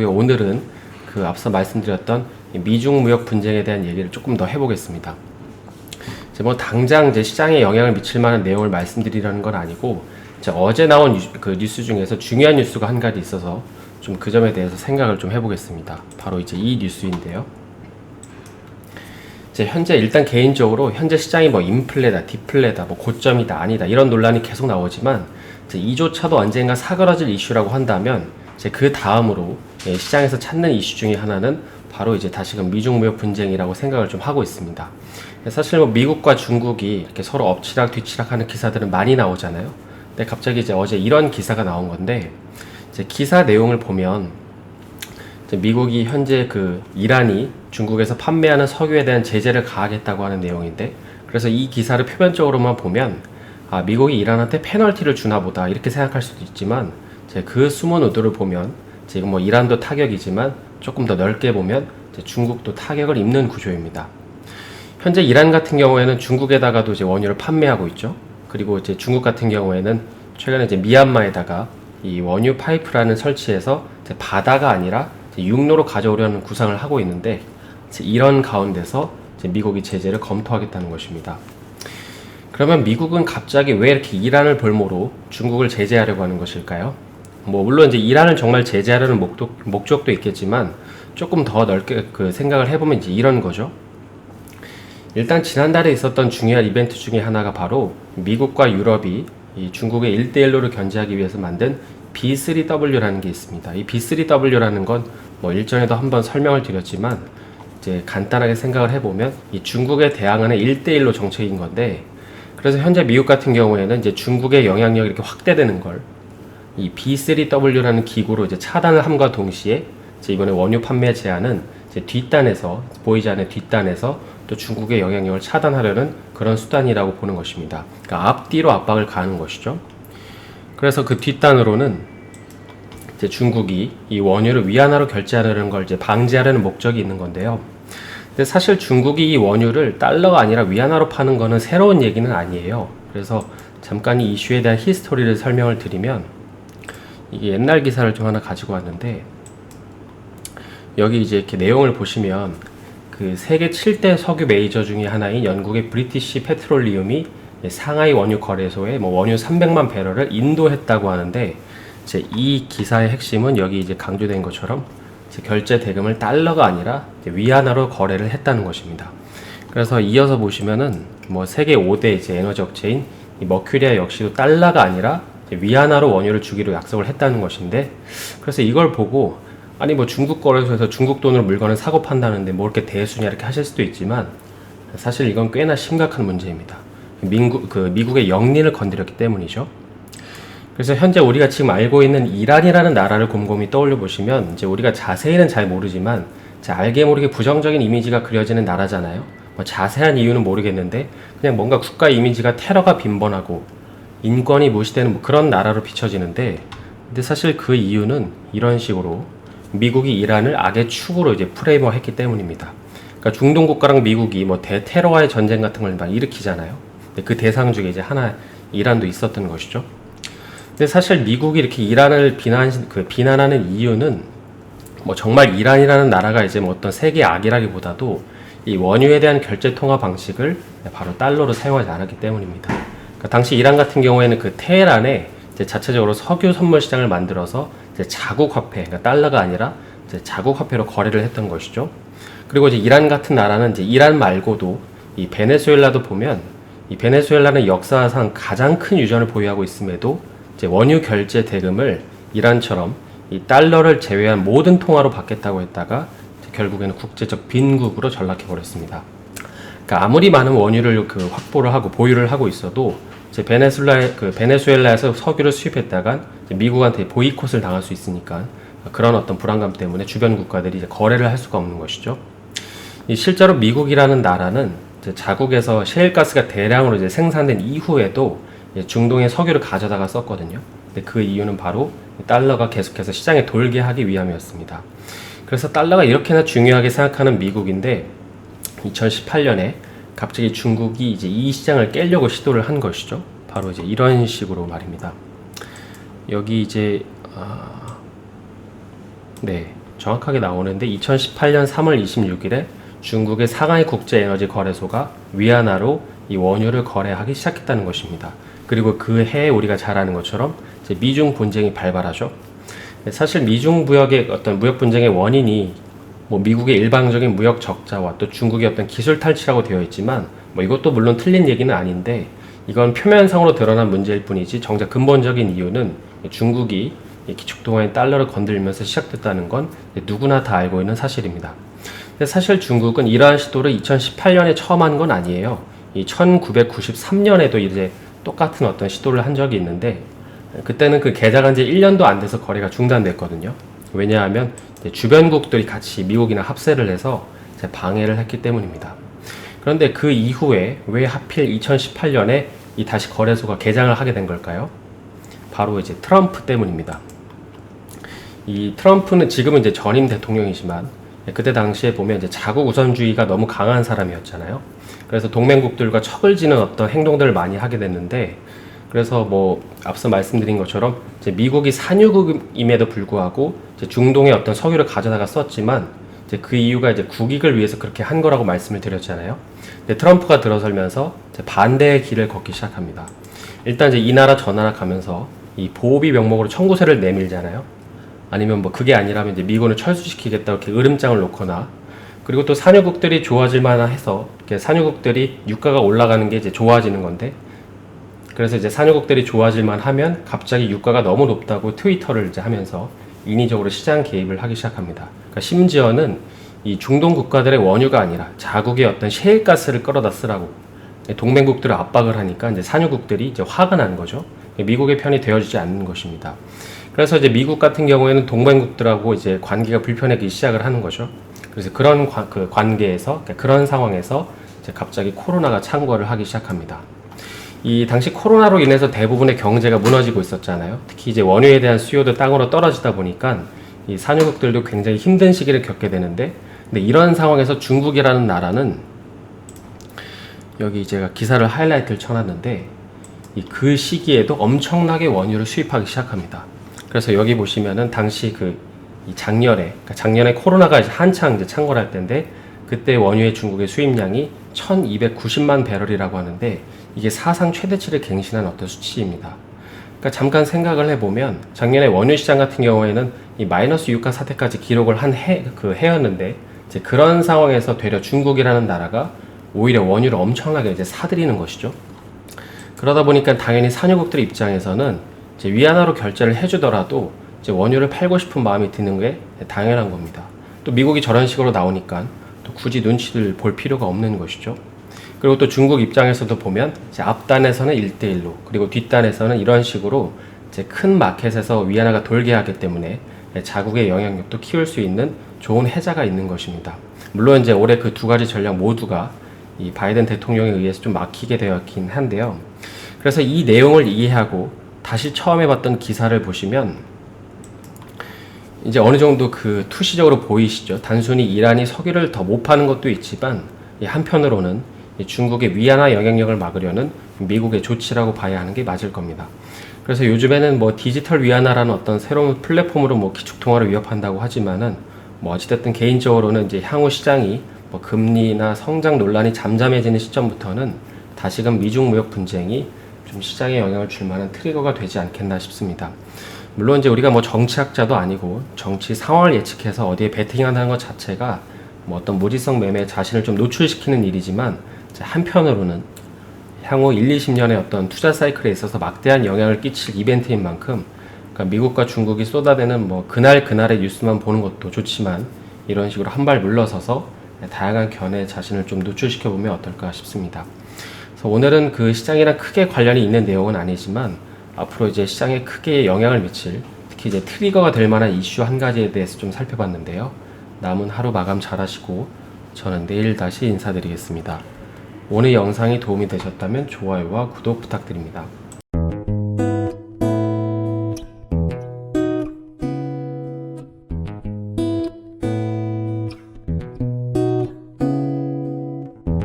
거고요. 오늘은 그 앞서 말씀드렸던 이 미중 무역 분쟁에 대한 얘기를 조금 더 해보겠습니다. 이제 뭐 당장 이제 시장에 영향을 미칠 만한 내용을 말씀드리려는 건 아니고 어제 나온 뉴, 그 뉴스 중에서 중요한 뉴스가 한 가지 있어서 좀 그 점에 대해서 생각을 좀 해보겠습니다. 바로 이제 이 뉴스인데요. 이제 현재 일단 개인적으로 현재 시장이 뭐 인플레다, 디플레다, 뭐 고점이다, 아니다 이런 논란이 계속 나오지만 이제 이조차도 언젠가 사그러질 이슈라고 한다면 이제 그 다음으로 예, 시장에서 찾는 이슈 중에 하나는 바로 이제 다시금 미중 무역 분쟁이라고 생각을 좀 하고 있습니다. 사실 뭐 미국과 중국이 이렇게 서로 엎치락 뒤치락하는 기사들은 많이 나오잖아요. 근데 갑자기 이제 어제 이런 기사가 나온 건데 이제 기사 내용을 보면 미국이 현재 그 이란이 중국에서 판매하는 석유에 대한 제재를 가하겠다고 하는 내용인데 그래서 이 기사를 표면적으로만 보면 아 미국이 이란한테 페널티를 주나 보다 이렇게 생각할 수도 있지만 그 숨은 의도를 보면 지금 뭐 이란도 타격이지만 조금 더 넓게 보면 중국도 타격을 입는 구조입니다. 현재 이란 같은 경우에는 중국에다가도 이제 원유를 판매하고 있죠. 그리고 이제 중국 같은 경우에는 최근에 이제 미얀마에다가 이 원유 파이프라는 설치해서 바다가 아니라 육로로 가져오려는 구상을 하고 있는데 이런 가운데서 미국이 제재를 검토하겠다는 것입니다. 그러면 미국은 갑자기 왜 이렇게 이란을 볼모로 중국을 제재하려고 하는 것일까요? 뭐 물론 이제 이란을 정말 제재하려는 목적, 목적도 있겠지만 조금 더 넓게 그 생각을 해보면 이제 이런 거죠. 일단 지난달에 있었던 중요한 이벤트 중에 하나가 바로 미국과 유럽이 이 중국의 1대1로를 견제하기 위해서 만든 B3W라는 게 있습니다. 이 B3W라는 건 뭐 일전에도 한번 설명을 드렸지만 이제 간단하게 생각을 해보면 이 중국에 대항하는 1대1로 정책인 건데 그래서 현재 미국 같은 경우에는 이제 중국의 영향력이 이렇게 확대되는 걸 이 B3W라는 기구로 이제 차단을 함과 동시에 이번에 원유 판매 제한은 뒷단에서 보이지 않는 뒷단에서 또 중국의 영향력을 차단하려는 그런 수단이라고 보는 것입니다. 그러니까 앞뒤로 압박을 가하는 것이죠. 그래서 그 뒷단으로는 이제 중국이 이 원유를 위안화로 결제하려는 걸 이제 방지하려는 목적이 있는 건데요. 근데 사실 중국이 이 원유를 달러가 아니라 위안화로 파는 거는 새로운 얘기는 아니에요. 그래서 잠깐 이 이슈에 대한 히스토리를 설명을 드리면 이게 옛날 기사를 좀 하나 가지고 왔는데 여기 이제 이렇게 내용을 보시면 그 세계 7대 석유 메이저 중에 하나인 영국의 브리티시 페트롤리움이 상하이 원유 거래소에 뭐 원유 300만 배럴을 인도했다고 하는데 이제 이 기사의 핵심은 여기 이제 강조된 것처럼 결제 대금을 달러가 아니라 위안화로 거래를 했다는 것입니다. 그래서 이어서 보시면은 뭐 세계 5대 이제 에너지 업체인 이 머큐리아 역시도 달러가 아니라 위안화로 원유를 주기로 약속을 했다는 것인데 그래서 이걸 보고 아니 뭐 중국 거래소에서 중국 돈으로 물건을 사고 판다는데 뭐 이렇게 대수냐 이렇게 하실 수도 있지만 사실 이건 꽤나 심각한 문제입니다. 민국 그 미국의 영린을 건드렸기 때문이죠. 그래서 현재 우리가 지금 알고 있는 이란이라는 나라를 곰곰이 떠올려 보시면 이제 우리가 자세히는 잘 모르지만 자, 알게 모르게 부정적인 이미지가 그려지는 나라잖아요. 뭐 자세한 이유는 모르겠는데 그냥 뭔가 국가 이미지가 테러가 빈번하고 인권이 무시되는 뭐 그런 나라로 비춰지는데 근데 사실 그 이유는 이런 식으로 미국이 이란을 악의 축으로 이제 프레임화했기 때문입니다. 그러니까 중동 국가랑 미국이 뭐 대테러와의 전쟁 같은 걸 막 일으키잖아요. 근데 그 대상 중에 이제 하나 이란도 있었던 것이죠. 근데 사실 미국이 이렇게 이란을 비난 그 비난하는 이유는 뭐 정말 이란이라는 나라가 이제 뭐 어떤 세계 악이라기보다도 이 원유에 대한 결제 통화 방식을 바로 달러로 사용하지 않았기 때문입니다. 그러니까 당시 이란 같은 경우에는 그 테헤란에 자체적으로 석유 선물 시장을 만들어서 자국 화폐, 그러니까 달러가 아니라 자국 화폐로 거래를 했던 것이죠. 그리고 이제 이란 같은 나라는 이제 이란 말고도 이 베네수엘라도 보면 이 베네수엘라는 역사상 가장 큰 유전을 보유하고 있음에도 이제 원유 결제 대금을 이란처럼 이 달러를 제외한 모든 통화로 받겠다고 했다가 결국에는 국제적 빈국으로 전락해 버렸습니다. 그러니까 아무리 많은 원유를 그 확보를 하고 보유를 하고 있어도 이제 베네수엘라 그 베네수엘라에서 석유를 수입했다간 미국한테 보이콧을 당할 수 있으니까 그런 어떤 불안감 때문에 주변 국가들이 이제 거래를 할 수가 없는 것이죠. 이 실제로 미국이라는 나라는 자국에서 셰일가스가 대량으로 이제 생산된 이후에도 중동의 석유를 가져다가 썼거든요. 근데 그 이유는 바로 달러가 계속해서 시장에 돌게 하기 위함이었습니다. 그래서 달러가 이렇게나 중요하게 생각하는 미국인데 2018년에 갑자기 중국이 이제 이 시장을 깨려고 시도를 한 것이죠. 바로 이제 이런 식으로 말입니다. 여기 이제 아... 네 정확하게 나오는데 2018년 3월 26일에 중국의 상하이 국제 에너지 거래소가 위안화로 이 원유를 거래하기 시작했다는 것입니다. 그리고 그 해에 우리가 잘 아는 것처럼 미중 분쟁이 발발하죠. 사실 미중 무역의 어떤 무역 분쟁의 원인이 뭐 미국의 일방적인 무역 적자와 또 중국의 어떤 기술 탈취라고 되어 있지만 뭐 이것도 물론 틀린 얘기는 아닌데 이건 표면상으로 드러난 문제일 뿐이지 정작 근본적인 이유는 중국이 이 기축통화인 달러를 건들면서 시작됐다는 건 누구나 다 알고 있는 사실입니다. 근데 사실 중국은 이러한 시도를 2018년에 처음 한 건 아니에요. 이 1993년에도 이제 똑같은 어떤 시도를 한 적이 있는데 그때는 그 계좌가 이제 1년도 안 돼서 거래가 중단됐거든요. 왜냐하면 주변국들이 같이 미국이나 합세를 해서 방해를 했기 때문입니다. 그런데 그 이후에 왜 하필 2018년에 이 다시 거래소가 개장을 하게 된 걸까요? 바로 이제 트럼프 때문입니다. 이 트럼프는 지금은 이제 전임 대통령이지만 그때 당시에 보면 이제 자국 우선주의가 너무 강한 사람이었잖아요. 그래서 동맹국들과 척을 지는 어떤 행동들을 많이 하게 됐는데 그래서 뭐 앞서 말씀드린 것처럼 미국이 산유국임에도 불구하고 중동의 어떤 석유를 가져다가 썼지만 그 이유가 이제 국익을 위해서 그렇게 한 거라고 말씀을 드렸잖아요. 근데 트럼프가 들어설면서 반대의 길을 걷기 시작합니다. 일단 이제 이 나라 저 나라 가면서 이 보호비 명목으로 청구세를 내밀잖아요. 아니면 뭐 그게 아니라면 이제 미군을 철수시키겠다 이렇게 으름장을 놓거나 그리고 또 산유국들이 좋아질 만해서 산유국들이 유가가 올라가는 게 이제 좋아지는 건데 그래서 이제 산유국들이 좋아질만 하면 갑자기 유가가 너무 높다고 트위터를 이제 하면서 인위적으로 시장 개입을 하기 시작합니다. 그러니까 심지어는 이 중동 국가들의 원유가 아니라 자국의 어떤 셰일가스를 끌어다 쓰라고 동맹국들을 압박을 하니까 이제 산유국들이 이제 화가 난 거죠. 미국의 편이 되어주지 않는 것입니다. 그래서 이제 미국 같은 경우에는 동맹국들하고 이제 관계가 불편해지기 시작을 하는 거죠. 그래서 그런 관, 그 관계에서 그러니까 그런 상황에서 이제 갑자기 코로나가 창궐을 하기 시작합니다. 이 당시 코로나로 인해서 대부분의 경제가 무너지고 있었잖아요. 특히 이제 원유에 대한 수요도 땅으로 떨어지다 보니까 이 산유국들도 굉장히 힘든 시기를 겪게 되는데, 근데 이런 상황에서 중국이라는 나라는 여기 제가 기사를 하이라이트를 쳐놨는데 이그 시기에도 엄청나게 원유를 수입하기 시작합니다. 그래서 여기 보시면은 당시 그이 작년에 그러니까 작년에 코로나가 이제 한창 이제 창궐할 때인데 그때 원유의 중국의 수입량이 1,290만 배럴이라고 하는데 이게 사상 최대치를 갱신한 어떤 수치입니다. 그러니까 잠깐 생각을 해보면 작년에 원유 시장 같은 경우에는 이 마이너스 유가 사태까지 기록을 한 해 그 해였는데 이제 그런 상황에서 되려 중국이라는 나라가 오히려 원유를 엄청나게 이제 사들이는 것이죠. 그러다 보니까 당연히 산유국들 입장에서는 이제 위안화로 결제를 해주더라도 이제 원유를 팔고 싶은 마음이 드는 게 당연한 겁니다. 또 미국이 저런 식으로 나오니까 또 굳이 눈치를 볼 필요가 없는 것이죠. 그리고 또 중국 입장에서도 보면 이제 앞단에서는 1대1로 그리고 뒷단에서는 이런 식으로 이제 큰 마켓에서 위안화가 돌게 하기 때문에 자국의 영향력도 키울 수 있는 좋은 해자가 있는 것입니다. 물론 이제 올해 그 두 가지 전략 모두가 이 바이든 대통령에 의해서 좀 막히게 되었긴 한데요. 그래서 이 내용을 이해하고 다시 처음에 봤던 기사를 보시면 이제 어느 정도 그 투시적으로 보이시죠. 단순히 이란이 석유를 더 못 파는 것도 있지만 이 한편으로는 이 중국의 위안화 영향력을 막으려는 미국의 조치라고 봐야 하는 게 맞을 겁니다. 그래서 요즘에는 뭐 디지털 위안화라는 어떤 새로운 플랫폼으로 뭐 기축통화를 위협한다고 하지만은 뭐 어찌됐든 개인적으로는 이제 향후 시장이 뭐 금리나 성장 논란이 잠잠해지는 시점부터는 다시금 미중 무역 분쟁이 좀 시장에 영향을 줄 만한 트리거가 되지 않겠나 싶습니다. 물론 이제 우리가 뭐 정치학자도 아니고 정치 상황을 예측해서 어디에 베팅한다는 것 자체가 뭐 어떤 무지성 매매에 자신을 좀 노출시키는 일이지만 한편으로는 향후 1, 20년의 어떤 투자 사이클에 있어서 막대한 영향을 끼칠 이벤트인 만큼 그러니까 미국과 중국이 쏟아내는 뭐 그날 그날의 뉴스만 보는 것도 좋지만 이런 식으로 한 발 물러서서 다양한 견해 자신을 좀 노출시켜 보면 어떨까 싶습니다. 그래서 오늘은 그 시장이랑 크게 관련이 있는 내용은 아니지만 앞으로 이제 시장에 크게 영향을 미칠 특히 이제 트리거가 될 만한 이슈 한 가지에 대해서 좀 살펴봤는데요. 남은 하루 마감 잘 하시고 저는 내일 다시 인사드리겠습니다. 오늘 영상이 도움이 되셨다면 좋아요와 구독 부탁드립니다.